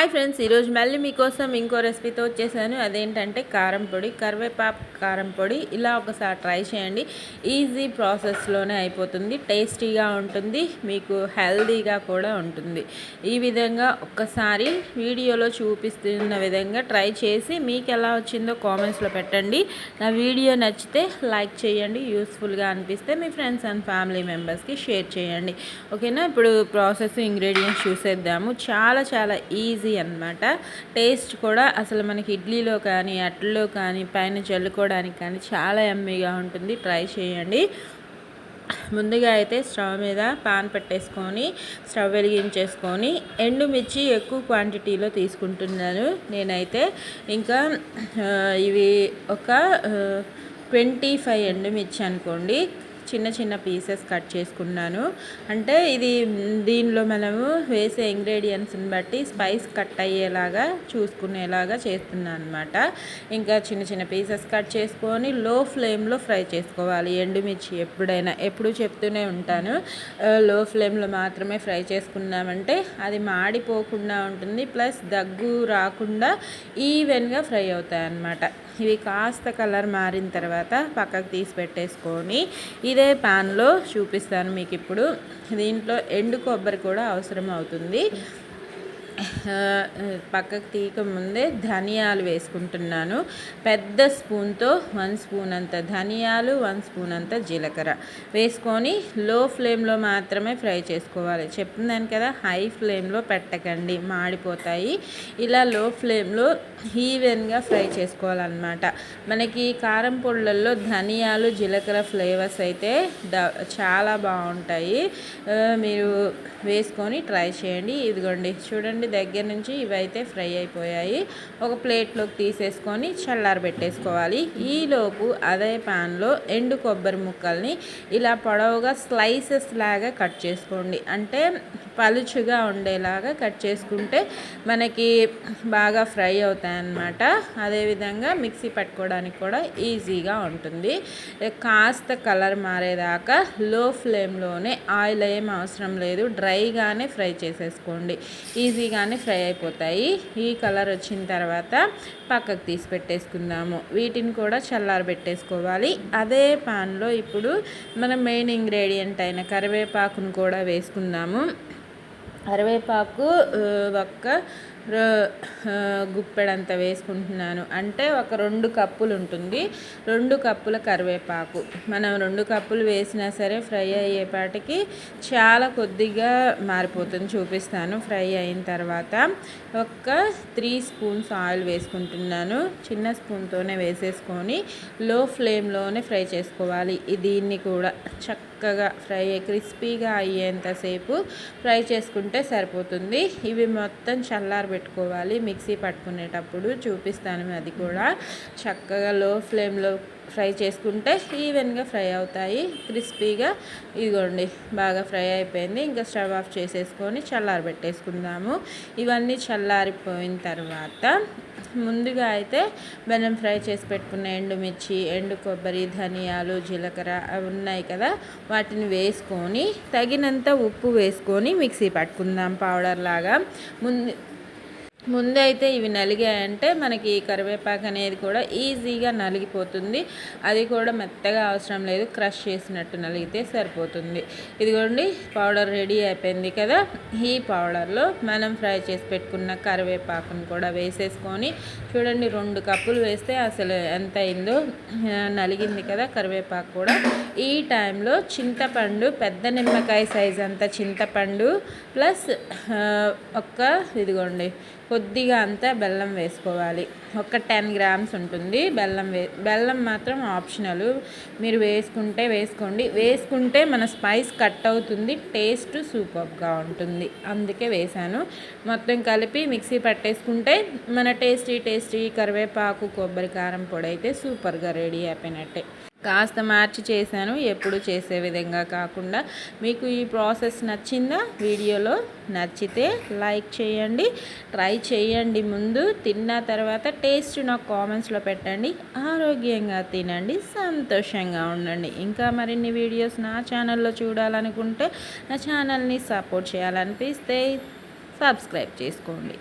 Hi friends ఈరోజు మళ్ళీ మీకోసం ఇంకో రెసిపీతో వచ్చేసాను. అదేంటంటే కారం పొడి కరివేపాకు కారం పొడి ఇలా ఒకసారి ట్రై చేయండి. ఈజీ ప్రాసెస్లోనే అయిపోతుంది టేస్టీగా ఉంటుంది మీకు హెల్దీగా కూడా ఉంటుంది. ఈ విధంగా ఒక్కసారి వీడియోలో చూపిస్తున్న విధంగా ట్రై చేసి మీకు ఎలా వచ్చిందో కామెంట్స్లో పెట్టండి. నా వీడియో నచ్చితే లైక్ చేయండి యూస్ఫుల్గా అనిపిస్తే మీ ఫ్రెండ్స్ అండ్ ఫ్యామిలీ మెంబర్స్కి షేర్ చేయండి. ఓకేనా? ఇప్పుడు ప్రాసెస్ ఇంగ్రీడియంట్స్ చూసేద్దాము. చాలా చాలా ఈజీ ఈజీ అనమాట టేస్ట్ కూడా అసలు మనకి ఇడ్లీలో కానీ అట్లలో కానీ పైన చల్లుకోవడానికి కానీ చాలా ఎమ్మీగా ఉంటుంది. ట్రై చేయండి. ముందుగా అయితే స్టవ్ మీద పాన్ పెట్టేసుకొని స్టవ్ వెలిగించేసుకొని ఎండుమిర్చి ఎక్కువ క్వాంటిటీలో తీసుకుంటున్నాను. నేనైతే ఇంకా ఇవి ఒక ట్వంటీ ఫైవ్ ఎండుమిర్చి అనుకోండి. చిన్న చిన్న పీసెస్ కట్ చేసుకున్నాను. అంటే ఇది దీనిలో మనము వేసే ఇంగ్రీడియంట్స్ని బట్టి స్పైస్ కట్ అయ్యేలాగా చూసుకునేలాగా చేస్తున్నాను అనమాట ఇంకా చిన్న చిన్న పీసెస్ కట్ చేసుకొని లో ఫ్లేమ్లో ఫ్రై చేసుకోవాలి. ఎండుమిర్చి ఎప్పుడైనా ఎప్పుడు చెప్తూనే ఉంటాను. లో ఫ్లేమ్లో మాత్రమే ఫ్రై చేసుకున్నామంటే అది మాడిపోకుండా ఉంటుంది. ప్లస్ దగ్గు రాకుండా ఈవెన్గా ఫ్రై అవుతాయి అన్నమాట ఇవి కాస్త కలర్ మారిన తర్వాత పక్కకు తీసి పెట్టేసుకొని ఇదే ప్యాన్లో చూపిస్తాను మీకు ఇప్పుడు. దీంట్లో ఎండు కొబ్బరి కూడా అవసరం అవుతుంది పక్కకు తీయక ముందే ధనియాలు వేసుకుంటున్నాను. పెద్ద స్పూన్తో వన్ స్పూన్ అంత ధనియాలు వన్ స్పూన్ అంత జీలకర్ర వేసుకొని లో ఫ్లేమ్లో మాత్రమే ఫ్రై చేసుకోవాలి. చెప్తున్నాను కదా హై ఫ్లేమ్లో పెట్టకండి మాడిపోతాయి. ఇలా లో ఫ్లేమ్లో ఈవెన్గా ఫ్రై చేసుకోవాలన్నమాట. మనకి కారం పొడులలో ధనియాలు జీలకర్ర ఫ్లేవర్స్ అయితే చాలా బాగుంటాయి. మీరు వేసుకొని ట్రై చేయండి. ఇదిగోండి చూడండి దగ్గర నుంచి ఇవైతే ఫ్రై అయిపోయాయి. ఒక ప్లేట్లోకి తీసేసుకొని చల్లారబెట్టేసుకోవాలి ఈలోపు అదే ప్యాన్లో ఎండు కొబ్బరి ముక్కల్ని ఇలా పొడవుగా స్లైసెస్ లాగా కట్ చేసుకోండి. అంటే పలుచుగా ఉండేలాగా కట్ చేసుకుంటే మనకి బాగా ఫ్రై అవుతాయన్నమాట. అదేవిధంగా మిక్సీ పట్టుకోవడానికి కూడా ఈజీగా ఉంటుంది. కాస్త కలర్ మారేదాకా లో ఫ్లేమ్లోనే ఆయిల్ ఏం అవసరం లేదు. డ్రైగానే ఫ్రై చేసేసుకోండి. ఈజీగా ఈజీగానే ఫ్రై అయిపోతాయి. ఈ కలర్ వచ్చిన తర్వాత పక్కకు తీసి పెట్టేసుకుందాము. వీటిని కూడా చల్లారి పెట్టేసుకోవాలి. అదే పాన్లో ఇప్పుడు మనం మెయిన్ ఇంగ్రీడియంట్ అయిన కరివేపాకును కూడా వేసుకుందాము. కరివేపాకు ఒక్క గుప్పెడంత వేసుకుంటున్నాను. అంటే ఒక రెండు కప్పులు ఉంటుంది రెండు కప్పుల కరివేపాకు. మనం రెండు కప్పులు వేసినా సరే ఫ్రై అయ్యేపాటికి చాలా కొద్దిగా మారిపోతుంది. చూపిస్తాను. ఫ్రై అయిన తర్వాత ఒక త్రీ స్పూన్స్ ఆయిల్ వేసుకుంటున్నాను. చిన్న స్పూన్తోనే వేసేసుకొని లో ఫ్లేమ్లోనే ఫ్రై చేసుకోవాలి. దీన్ని కూడా చక్కగా ఫ్రై క్రిస్పీగా అయ్యేంతసేపు ఫ్రై చేసుకుంటే సరిపోతుంది. ఇవి మొత్తం చల్లారి పెట్టుకోవాలి మిక్సీ పట్టుకునేటప్పుడు చూపిస్తాను అది కూడా. చక్కగా లో ఫ్లేమ్లో ఫ్రై చేసుకుంటే ఈవెన్గా ఫ్రై అవుతాయి. క్రిస్పీగా ఇదిగోండి బాగా ఫ్రై అయిపోయింది. ఇంకా స్టవ్ ఆఫ్ చేసేసుకొని చల్లారి పెట్టేసుకుందాము. ఇవన్నీ చల్లారిపోయిన తర్వాత ముందుగా అయితే బెల్లం ఫ్రై చేసి పెట్టుకున్న ఎండుమిర్చి ఎండు కొబ్బరి ధనియాలు జీలకర్ర అవి ఉన్నాయి కదా వాటిని వేసుకొని తగినంత ఉప్పు వేసుకొని మిక్సీ పట్టుకుందాం పౌడర్ లాగా. ముందు ముందైతే ఇవి నలిగాయంటే మనకి కరివేపాకు అనేది కూడా ఈజీగా నలిగిపోతుంది. అది కూడా మెత్తగా అవసరం లేదు. క్రష్ చేసినట్టు నలిగితే సరిపోతుంది. ఇదిగోండి పౌడర్ రెడీ అయిపోయింది కదా. ఈ పౌడర్లో మనం ఫ్రై చేసి పెట్టుకున్న కరివేపాకును కూడా వేసేసుకొని చూడండి రెండు కప్పులు వేస్తే అసలు ఎంత అయిందో. నలిగింది కదా కరివేపాకు కూడా. ఈ టైంలో చింతపండు పెద్ద నిమ్మకాయ సైజ్ అంత చింతపండు ప్లస్ ఒక్క ఇదిగోండి కొద్దిగా అంతా బెల్లం వేసుకోవాలి. ఒక టెన్ గ్రామ్స్ ఉంటుంది. బెల్లం వే బెల్లం మాత్రం ఆప్షనల్. మీరు వేసుకుంటే వేసుకోండి. వేసుకుంటే మన స్పైస్ కట్ అవుతుంది. టేస్ట్ సూపర్గా ఉంటుంది. అందుకే వేసాను మొత్తం కలిపి మిక్సీ పట్టేసుకుంటే మన టేస్టీ టేస్టీ కరివేపాకు కొబ్బరి కారం పొడి అయితే సూపర్గా రెడీ అయిపోయినట్టే. కాస్త మార్చి చేశాను ఎప్పుడు చేసే విధంగా కాకుండా. మీకు ఈ ప్రాసెస్ నచ్చిందా? వీడియోలో నచ్చితే లైక్ చేయండి ట్రై చేయండి ముందు. తిన్న తర్వాత టేస్ట్ నాకు కామెంట్స్లో పెట్టండి ఆరోగ్యంగా తినండి సంతోషంగా ఉండండి. ఇంకా మరిన్ని వీడియోస్ నా ఛానల్లో చూడాలనుకుంటే నా ఛానల్ని సపోర్ట్ చేయాలనిపిస్తే సబ్స్క్రైబ్ చేసుకోండి.